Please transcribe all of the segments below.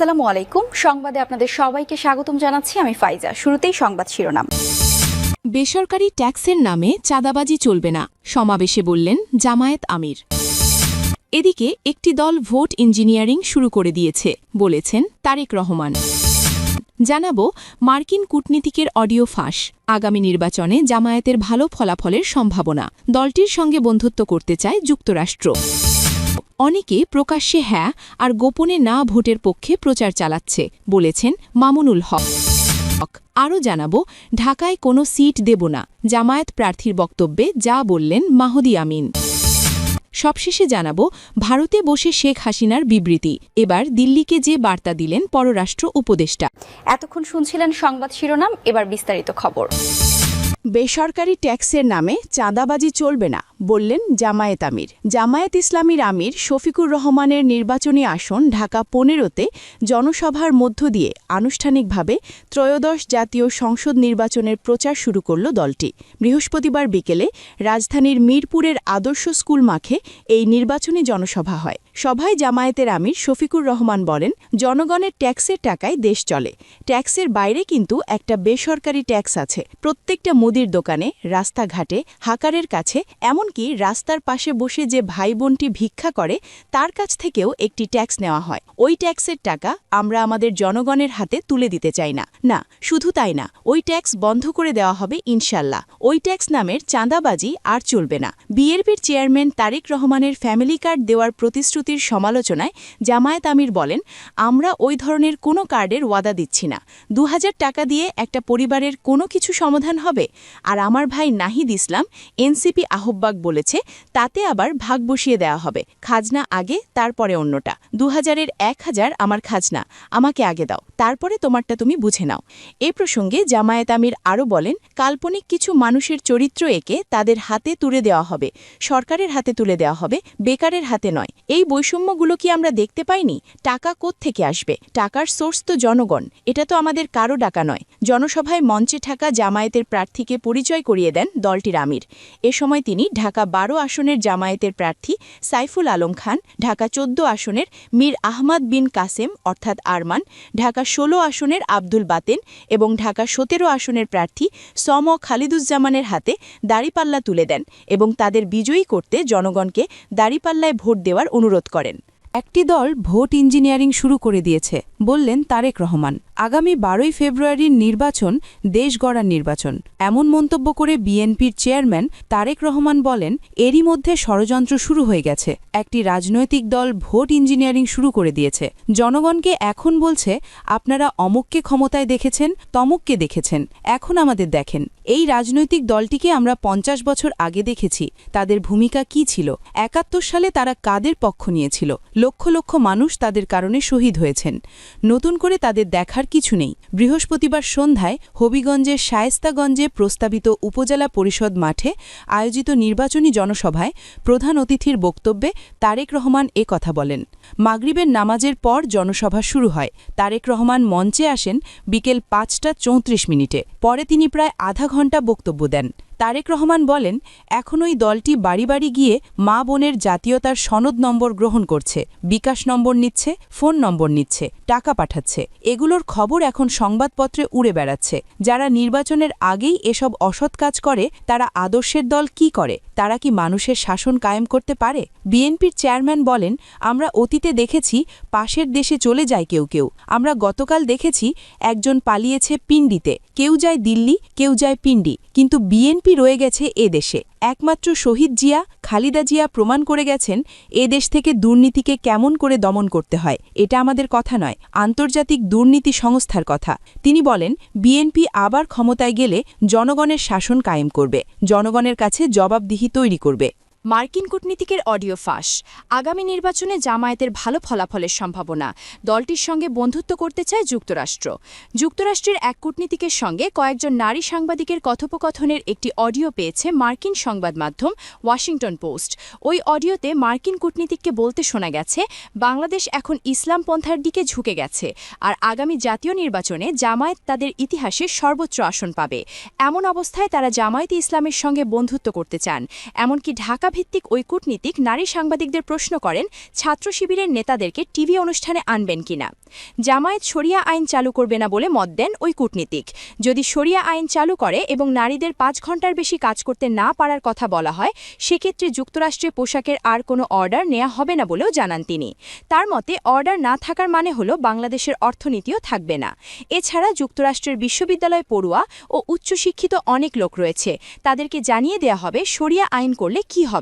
আসসালামু আলাইকুম। সংবাদে আপনাদের সবাইকে স্বাগতম জানাচ্ছি আমি ফাইজা। শুরুতেই সংবাদ শিরোনাম। বেসরকারি ট্যাক্সের নামে চাঁদাবাজি চলবে না, সমাবেশে বললেন জামায়াত আমির। এদিকে একটি দল ভোট ইঞ্জিনিয়ারিং শুরু করে দিয়েছে, বলেছেন তারেক রহমান। জানাব, মার্কিন কূটনীতিকের অডিও ফাঁস, আগামী নির্বাচনে জামায়াতের ভালো ফলাফলের সম্ভাবনা, দলটির সঙ্গে বন্ধুত্ব করতে চায় যুক্তরাষ্ট্র। অনেকে প্রকাশ্যে হ্যাঁ আর গোপনে না ভোটের পক্ষে প্রচার চালাচ্ছে, বলেছেন মামুনুল হক। আরও জানাব, ঢাকায় কোনো সিট দেব না, জামায়াত প্রার্থীর বক্তব্যে যা বললেন মাহদি আমিন। সবশেষে জানাব, ভারতে বসে শেখ হাসিনার বিবৃতি, এবার দিল্লিকে যে বার্তা দিলেন পররাষ্ট্র উপদেষ্টা। এতক্ষণ শুনছিলেন সংবাদ শিরোনাম, এবার বিস্তারিত খবর। বেসরকারি ট্যাক্সের নামে চাঁদাবাজি চলবে না, বললেন জামায়াত আমির। জামায়াত ইসলামীর আমির শফিকুর রহমানের নির্বাচনী আসন ঢাকা পনেরোতে জনসভার মধ্য দিয়ে আনুষ্ঠানিকভাবে ত্রয়োদশ জাতীয় সংসদ নির্বাচনের প্রচার শুরু করল দলটি। বৃহস্পতিবার বিকেলে রাজধানীর মিরপুরের আদর্শ স্কুল মাঠে এই নির্বাচনী জনসভা হয়। সভায় জামায়াতের আমির শফিকুর রহমান বলেন, জনগণের ট্যাক্সের টাকায় দেশ চলে। ট্যাক্সের বাইরে কিন্তু একটা বেসরকারি ট্যাক্স আছে। প্রত্যেকটা মুদির দোকানে, রাস্তাঘাটে, হাকারের কাছে, এমনকি রাস্তার পাশে বসে যে ভাই বোনটি ভিক্ষা করে, তার কাছ থেকেও একটি ট্যাক্স নেওয়া হয়। ওই ট্যাক্সের টাকা আমরা আমাদের জনগণের হাতে তুলে দিতে চাই না। না, শুধু তাই না, ওই ট্যাক্স বন্ধ করে দেওয়া হবে ইনশাল্লাহ। ওই ট্যাক্স নামের চাঁদাবাজি আর চলবে না। বিএনপির চেয়ারম্যান তারেক রহমানের ফ্যামিলি কার্ড দেওয়ার প্রতিশ্রুতির সমালোচনায় জামায়াত আমির বলেন, আমরা ওই ধরনের কোনো কার্ডের ওয়াদা দিচ্ছি না। দু টাকা দিয়ে একটা পরিবারের কোনো কিছু সমাধান হবে? আর আমার ভাই নাহিদ ইসলাম, এনসিপি আহ্বাক বলেছে, তাতে আবার ভাগ বসিয়ে দেওয়া হবে। খাজনা আগে, তারপরে অন্যটা। দু হাজারের এক হাজার আমার খাজনা। আমাকে আগে দাও। তারপরে তোমারটা তুমি বুঝে নাও। এ প্রসঙ্গে জামায়াত আমির আরও বলেন, কাল্পনিক কিছু মানুষের চরিত্র একে তাদের হাতে তুলে দেওয়া হবে। সরকারের হাতে তুলে দেওয়া হবে, বেকারের হাতে নয়। এই বৈষম্যগুলো কি আমরা দেখতে পাইনি? টাকা থেকে আসবে? টাকার সোর্স তো জনগণ। এটা তো আমাদের কারও ডাকা নয়। জনসভায় মঞ্চে থাকা জামায়াতের প্রার্থীকে পরিচয় করিয়ে দেন দলটির আমির। এ সময় তিনি ঢাকা বারো আসনের জামায়াতের প্রার্থী সাইফুল আলম খান, ঢাকা চোদ্দ আসনের মীর আহমদ বিন কাসেম, অর্থাৎ আরমান, ঢাকা ষোলো আসনের আব্দুল বাতেন এবং ঢাকা সতেরো আসনের প্রার্থী সম খালিদুজ্জামানের হাতে দাড়িপাল্লা তুলে দেন এবং তাদের বিজয়ী করতে জনগণকে দাড়িপাল্লায় ভোট দেওয়ার অনুরোধ করেন। একটি দল ভোট ইঞ্জিনিয়ারিং শুরু করে দিয়েছে, বললেন তারেক রহমান। আগামী বারোই ফেব্রুয়ারির নির্বাচন দেশ গড়ার নির্বাচন। এমন মন্তব্য করে বিএনপির চেয়ারম্যান তারেক রহমান বলেন, এরই মধ্যে ষড়যন্ত্র শুরু হয়ে গেছে। একটি রাজনৈতিক দল ভোট ইঞ্জিনিয়ারিং শুরু করে দিয়েছে। জনগণকে এখন বলছে, আপনারা অমুককে ক্ষমতায় দেখেছেন, তমুককে দেখেছেন, এখন আমাদের দেখেন। এই রাজনৈতিক দলটিকে আমরা পঞ্চাশ বছর আগে দেখেছি, তাদের ভূমিকা কি ছিল? একাত্তর সালে তারা কাদের পক্ষ নিয়েছিল? লক্ষ লক্ষ মানুষ তাদের কারণে শহীদ হয়েছেন। নতুন করে তাদের দেখার কিছু নেই। বৃহস্পতিবার সন্ধ্যায় হবিগঞ্জের শায়েস্তাগঞ্জে প্রস্তাবিত উপজেলা পরিষদ মাঠে আয়োজিত নির্বাচনী জনসভায় প্রধান অতিথির বক্তব্যে তারেক রহমান এ কথা বলেন। মাগরিবের নামাজের পর জনসভা শুরু হয়। তারেক রহমান মঞ্চে আসেন বিকেল পাঁচটা চৌত্রিশ মিনিটে। পরে তিনি প্রায় আধা ঘণ্টা বক্তব্য দেন। তারেক রহমান বলেন, এখন ওই দলটি বাড়ি বাড়ি গিয়ে মা বোনের জাতীয়তার সনদ নম্বর গ্রহণ করছে, বিকাশ নম্বর নিচ্ছে, ফোন নম্বর নিচ্ছে, টাকা পাঠাচ্ছে। এগুলোর খবর এখন সংবাদপত্রে উড়ে বেড়াচ্ছে। যারা নির্বাচনের আগেই এসব অসৎ কাজ করে, তারা আদর্শের দল কি করে? তারা কি মানুষের শাসন কায়েম করতে পারে? বিএনপির চেয়ারম্যান বলেন, আমরা অতীতে দেখেছি, পাশের দেশে চলে যায় কেউ কেউ। আমরা গতকাল দেখেছি, একজন পালিয়েছে পিন্ডিতে কেউ যায় দিল্লি, কেউ যায় পিন্ডি কিন্তু বিএনপি রয়ে গেছে এ দেশে। একমাত্র শহীদ জিয়া, খালিদা জিয়া প্রমাণ করে গেছেন এ দেশ থেকে দুর্নীতিকে কেমন করে দমন করতে হয়। এটা আমাদের কথা নয়, আন্তর্জাতিক দুর্নীতি সংস্থার কথা। তিনি বলেন, বিএনপি আবার ক্ষমতায় গেলে জনগণের শাসন কায়েম করবে, জনগণের কাছে জবাবদিহি তৈরি করবে। মার্কিন কূটনীতিকের অডিও ফাঁস। আগামী নির্বাচনে জামায়াতের ভালো ফলাফলের সম্ভাবনা। দলটির সঙ্গে বন্ধুত্ব করতে চায় যুক্তরাষ্ট্র। যুক্তরাষ্ট্রের এক কূটনীতিকের সঙ্গে কয়েকজন নারী সাংবাদিকের কথোপকথনের একটি অডিও পেয়েছে মার্কিন সংবাদ মাধ্যম ওয়াশিংটন পোস্ট। ওই অডিওতে মার্কিন কূটনীতিককে বলতে শোনা গেছে, বাংলাদেশ এখন ইসলাম পন্থার দিকে ঝুঁকে গেছে আর আগামী জাতীয় নির্বাচনে জামায়াত তাদের ইতিহাসে সর্বোচ্চ আসন পাবে। এমন অবস্থায় তারা জামায়াতে ইসলামের সঙ্গে বন্ধুত্ব করতে চান। এমনকি ঢাকা ঢাকাভিত্তিক ওই কূটনীতিক নারী সাংবাদিকদের প্রশ্ন করেন, ছাত্র শিবিরের নেতাদেরকে টিভি অনুষ্ঠানে আনবেন কিনা? জামায়াত শরিয়া আইন চালু করবে না বলে মত দেন ওই কূটনীতিক। যদি শরিয়া আইন চালু করে এবং নারীদের পাঁচ ঘণ্টার বেশি কাজ করতে না পারার কথা বলা হয়, সেক্ষেত্রে যুক্তরাষ্ট্রে পোশাকের আর কোনো অর্ডার নেওয়া হবে না বলেও জানান তিনি। তার মতে, অর্ডার না থাকার মানে হলো বাংলাদেশের অর্থনীতিও থাকবে না। এছাড়া যুক্তরাষ্ট্রের বিশ্ববিদ্যালয় পড়ুয়া ও উচ্চশিক্ষিত অনেক লোক রয়েছে। তাদেরকে জানিয়ে দেয়া হবে, শরিয়া আইন করলে কি হবে।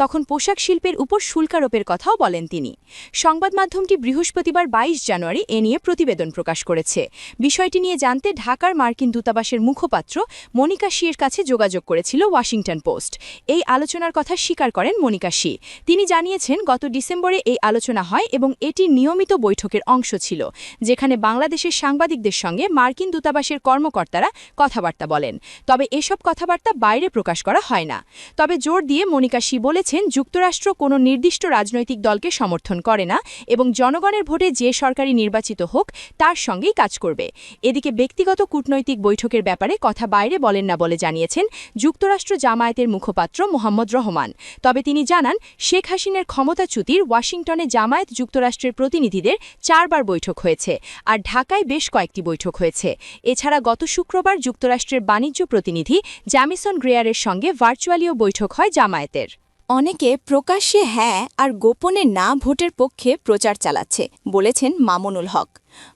তখন পোশাক শিল্পের উপর শুল্কারোপের কথাও বলেন তিনি। সংবাদ মাধ্যমটি বৃহস্পতিবার বাইশ জানুয়ারি এ নিয়ে প্রতিবেদন প্রকাশ করেছে। বিষয়টি নিয়ে জানতে ঢাকার মার্কিন দূতাবাসের মুখপাত্র মনিকা শির কাছে যোগাযোগ করেছিল ওয়াশিংটন পোস্ট। এই আলোচনার কথা স্বীকার করেন মনিকা শি তিনি জানিয়েছেন, গত ডিসেম্বরে এই আলোচনা হয় এবং এটি নিয়মিত বৈঠকের অংশ ছিল, যেখানে বাংলাদেশের সাংবাদিকদের সঙ্গে মার্কিন দূতাবাসের কর্মকর্তারা কথাবার্তা বলেন। তবে এসব কথাবার্তা বাইরে প্রকাশ করা হয় না। তবে জোর দিয়ে মনিকা শি বলেছেন, যুক্তরাষ্ট্র কোনো নির্দিষ্ট রাজনৈতিক দলকে সমর্থন করে না এবং জনগণের ভোটে যে সরকারি নির্বাচিত হোক, তার সঙ্গেই কাজ করবে। এদিকে ব্যক্তিগত কূটনৈতিক বৈঠকের ব্যাপারে কথা বাইরে বলেন না বলে জানিয়েছেন যুক্তরাষ্ট্র জামায়াতের মুখপাত্র মোহাম্মদ রহমান। তবে তিনি জানান, শেখ হাসিনের ক্ষমতাচ্যুতির ওয়াশিংটনে জামায়াত যুক্তরাষ্ট্রের প্রতিনিধিদের চারবার বৈঠক হয়েছে আর ঢাকায় বেশ কয়েকটি বৈঠক হয়েছে। এছাড়া গত শুক্রবার যুক্তরাষ্ট্রের বাণিজ্য প্রতিনিধি জ্যামিসন গ্রেয়ারের সঙ্গে ভার্চুয়ালিও বৈঠক হয় জামায়াতের। অনেকে প্রকাশ্যে হ্যাঁ আর গোপনে না ভোটের পক্ষে প্রচার চালাচ্ছে বলেছেন মামুনুল হক।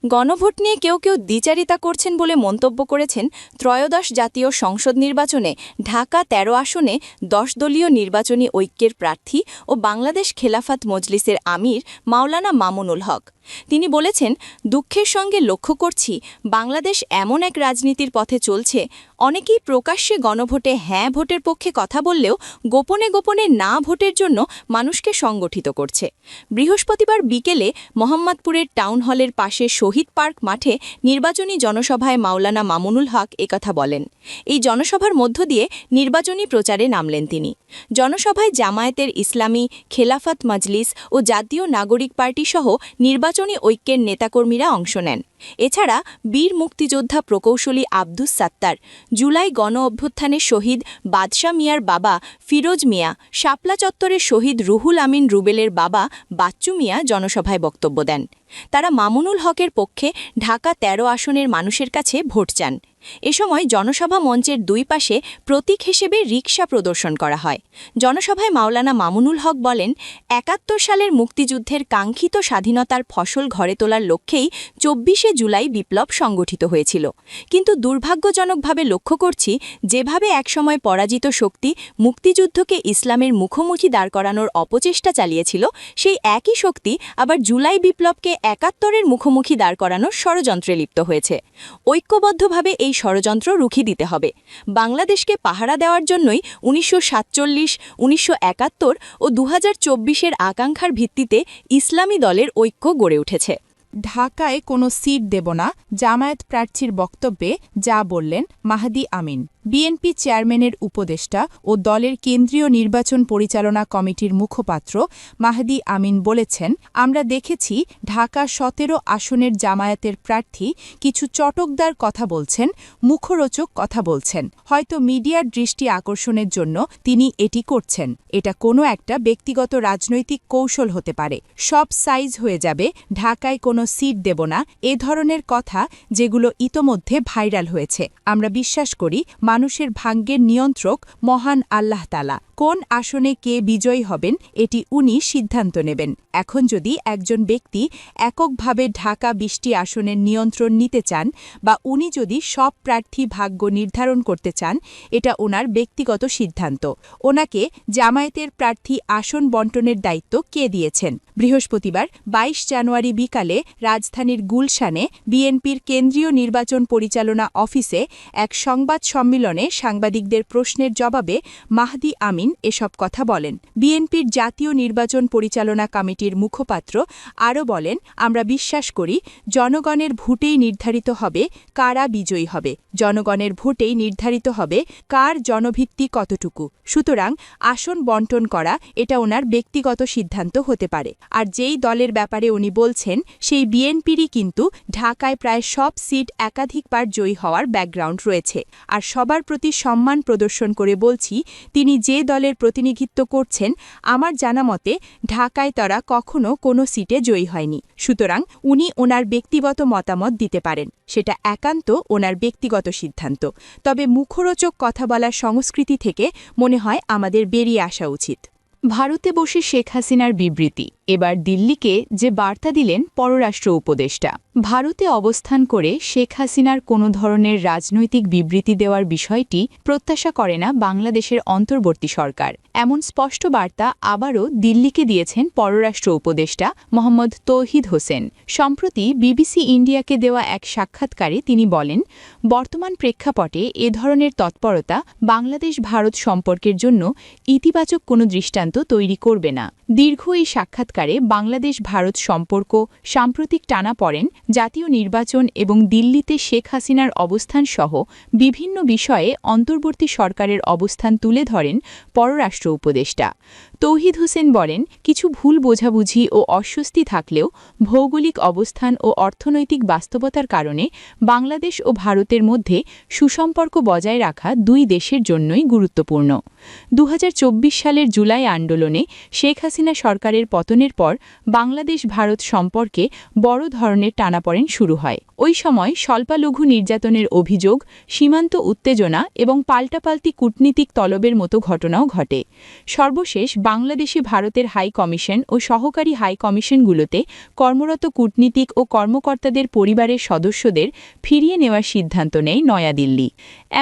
গণভোট নিয়ে কেউ কেউ দ্বিচারিতা করছেন বলে মন্তব্য করেছেন ত্রয়োদশ জাতীয় সংসদ নির্বাচনে ঢাকা ১৩ আসনে দশ দলীয় নির্বাচনী ঐক্যের প্রার্থী ও বাংলাদেশ খেলাফাত মজলিসের আমির মাওলানা মামুনুল হক। তিনি বলেছেন, দুঃখের সঙ্গে লক্ষ্য করছি, বাংলাদেশ এমন এক রাজনীতির পথে চলছে। অনেকেই প্রকাশ্যে গণভোটে হ্যাঁ ভোটের পক্ষে কথা বললেও গোপনে গোপনে না ভোটের জন্য মানুষকে সংগঠিত করছে। বৃহস্পতিবার বিকেলে মোহাম্মদপুরের টাউন হলের পাশে শহীদ পার্ক মাঠে নির্বাচনী জনসভায় মাওলানা মামুনুল হক একথা বলেন। এই জনসভার মধ্য দিয়ে নির্বাচনী প্রচারে নামলেন তিনি। জনসভায় জামায়াতের ইসলামী, খেলাফত মজলিস ও জাতীয় নাগরিক পার্টি সহ নির্বাচনী ঐক্যের নেতাকর্মীরা অংশ নেন। এছাড়া বীর মুক্তিযোদ্ধা প্রকৌশলী আব্দুস সাত্তার, জুলাই গণ অভ্যুত্থানে শহীদ বাদশাহ মিয়ার বাবা ফিরোজ মিয়া, শাপলা চত্বরের শহীদ রুহুল আমিন রুবেলের বাবা বাচ্চু মিয়া জনসভায় বক্তব্য দেন। তারা মামুনুল হকের পক্ষে ঢাকা ১৩ আসনের মানুষের কাছে ভোট চান। এ সময় জনসভা মঞ্চের দুই পাশে প্রতীক হিসেবে রিকশা প্রদর্শন করা হয়। জনসভায় মাওলানা মামুনুল হক বলেন, একাত্তর সালের মুক্তিযুদ্ধের কাঙ্ক্ষিত স্বাধীনতার ফসল ঘরে তোলার লক্ষ্যেই চব্বিশে জুলাই বিপ্লব সংগঠিত হয়েছিল। কিন্তু দুর্ভাগ্যজনকভাবে লক্ষ্য করছি, যেভাবে একসময় পরাজিত শক্তি মুক্তিযুদ্ধকে ইসলামের মুখোমুখি দাঁড় করানোর অপচেষ্টা চালিয়েছিল, সেই একই শক্তি আবার জুলাই বিপ্লবকে একাত্তরের মুখোমুখি দাঁড় করানোর ষড়যন্ত্রে লিপ্ত হয়েছে। ঐক্যবদ্ধভাবে এই ষড়যন্ত্র রুখি দিতে হবে। বাংলাদেশকে পাহারা দেওয়ার জন্যই উনিশশো সাতচল্লিশ, উনিশশো একাত্তর ও দু হাজার আকাঙ্ক্ষার ভিত্তিতে ইসলামী দলের ঐক্য গড়ে উঠেছে। ঢাকায় কোনো সিট দেব না, জামায়াত প্রার্থীর বক্তব্যে যা বললেন মাহাদি আমিন। বিএনপি চেয়ারম্যানের উপদেষ্টা ও দলের কেন্দ্রীয় নির্বাচন পরিচালনা কমিটির মুখপাত্র মাহদি আমিন বলেছেন, আমরা দেখেছি ঢাকা সতেরো আসনের জামায়াতের প্রার্থী কিছু চটকদার কথা বলছেন, মুখরোচক কথা বলছেন। হয়তো মিডিয়ার দৃষ্টি আকর্ষণের জন্য তিনি এটি করছেন। এটা কোনো একটা ব্যক্তিগত রাজনৈতিক কৌশল হতে পারে। সব সাইজ হয়ে যাবে, ঢাকায় কোনো সিট দেব না, এ ধরনের কথা যেগুলো ইতোমধ্যে ভাইরাল হয়েছে। আমরা বিশ্বাস করি মানুষের ভাগ্যের নিয়ন্ত্রক মহান আল্লাহ তালা। কোন আসনে কে বিজয়ী হবেন, এটি উনি সিদ্ধান্ত নেবেন। এখন যদি একজন ব্যক্তি এককভাবে ঢাকা বৃষ্টি আসনের নিয়ন্ত্রণ নিতে চান বা উনি যদি সব প্রার্থী ভাগ্য নির্ধারণ করতে চান, এটা ওনার ব্যক্তিগত সিদ্ধান্ত। ওনাকে জামায়াতের প্রার্থী আসন বন্টনের দায়িত্ব কে দিয়েছেন? বৃহস্পতিবার ২২ জানুয়ারি বিকালে রাজধানীর গুলশানে বিএনপির কেন্দ্রীয় নির্বাচন পরিচালনা অফিসে এক সংবাদ সম্মেলনে সাংবাদিকদের প্রশ্নের জবাবে মাহদি আমিন এসব কথা বলেন। বিএনপির জাতীয় নির্বাচন পরিচালনা কমিটির মুখপাত্র আরও বলেন, আমরা বিশ্বাস করি জনগণের ভোটেই নির্ধারিত হবে কারা বিজয়ী হবে। জনগণের ভোটেই নির্ধারিত হবে কার জনভিত্তি কতটুকু। সুতরাং আসন বন্টন করা এটা ওনার ব্যক্তিগত সিদ্ধান্ত হতে পারে। আর যেই দলের ব্যাপারে উনি বলছেন, সেই বিএনপিরই কিন্তু ঢাকায় প্রায় সব সিট একাধিকবার জয়ী হওয়ার ব্যাকগ্রাউন্ড রয়েছে। আর সবাই সবার প্রতি সম্মান প্রদর্শন করে বলছি, তিনি যে দলের প্রতিনিধিত্ব করছেন, আমার জানা মতে ঢাকায় তারা কখনো কোনো সিটে জয়ী হয়নি। সুতরাং উনি ওনার ব্যক্তিগত মতামত দিতে পারেন। সেটা একান্ত ওনার ব্যক্তিগত সিদ্ধান্ত। তবে মুখরোচক কথা বলার সংস্কৃতি থেকে মনে হয় আমাদের বেরিয়ে আসা উচিত। ভারতে বসে শেখ হাসিনার বিবৃতি। এবার দিল্লিকে যে বার্তা দিলেন পররাষ্ট্র উপদেষ্টা, ভারতে অবস্থান করে শেখ হাসিনার কোনো ধরনের রাজনৈতিক বিবৃতি দেওয়ার বিষয়টি প্রত্যাশা করে না বাংলাদেশের অন্তর্বর্তী সরকার। এমন স্পষ্ট বার্তা আবারও দিল্লিকে দিয়েছেন পররাষ্ট্র উপদেষ্টা মোহাম্মদ তৌহিদ হোসেন। সম্প্রতি বিবিসি ইন্ডিয়াকে দেওয়া এক সাক্ষাৎকারে তিনি বলেন, বর্তমান প্রেক্ষাপটে এ ধরনের তৎপরতা বাংলাদেশ ভারত সম্পর্কের জন্য ইতিবাচক কোনো দৃষ্টান্ত তৈরি করবে না। দীর্ঘ এই সাক্ষাৎকারে বাংলাদেশ ভারত সম্পর্ক সাম্প্রতিক টানা পড়েন জাতীয় নির্বাচন এবং দিল্লিতে শেখ হাসিনার অবস্থান সহ বিভিন্ন বিষয়ে অন্তর্বর্তী সরকারের অবস্থান তুলে ধরেন পররাষ্ট্র উপদেষ্টা। তৌহিদ হোসেন বলেন, কিছু ভুল বোঝাবুঝি ও অস্বস্তি থাকলেও ভৌগোলিক অবস্থান ও অর্থনৈতিক বাস্তবতার কারণে বাংলাদেশ ও ভারতের মধ্যে সুসম্পর্ক বজায় রাখা দুই দেশের জন্যই গুরুত্বপূর্ণ। দু হাজার চব্বিশ সালের জুলাই আন্দোলনে শেখ হাসিনা সরকারের পতনের পর বাংলাদেশ ভারত সম্পর্কে বড় ধরনের টানাপড়েন শুরু হয়। ওই সময় স্বল্পালঘু নির্যাতনের অভিযোগ, সীমান্ত উত্তেজনা এবং পাল্টাপাল্টি কূটনীতিক তলবের মতো ঘটনাও ঘটে। সর্বশেষ বাংলাদেশে ভারতের হাই কমিশন ও সহকারী হাই কমিশনগুলোতে কর্মরত কূটনীতিক ও কর্মকর্তাদের পরিবারের সদস্যদের ফিরিয়ে নেওয়ার সিদ্ধান্ত নেয় নয়াদিল্লি।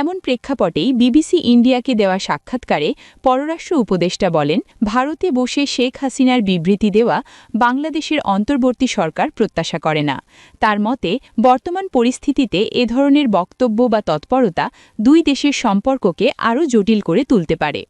এমন প্রেক্ষাপটেই বিবিসি ইন্ডিয়াকে দেওয়া সাক্ষাৎকারে পররাষ্ট্র উপদেষ্টা বলেন, ভারতে বসে শেখ হাসিনার বিবৃতি দেওয়া বাংলাদেশের অন্তর্বর্তী সরকার প্রত্যাশা করে না। তার মতে, বর্তমান পরিস্থিতিতে এ ধরনের বক্তব্য বা তৎপরতা দুই দেশের সম্পর্ককে আরও জটিল করে তুলতে পারে।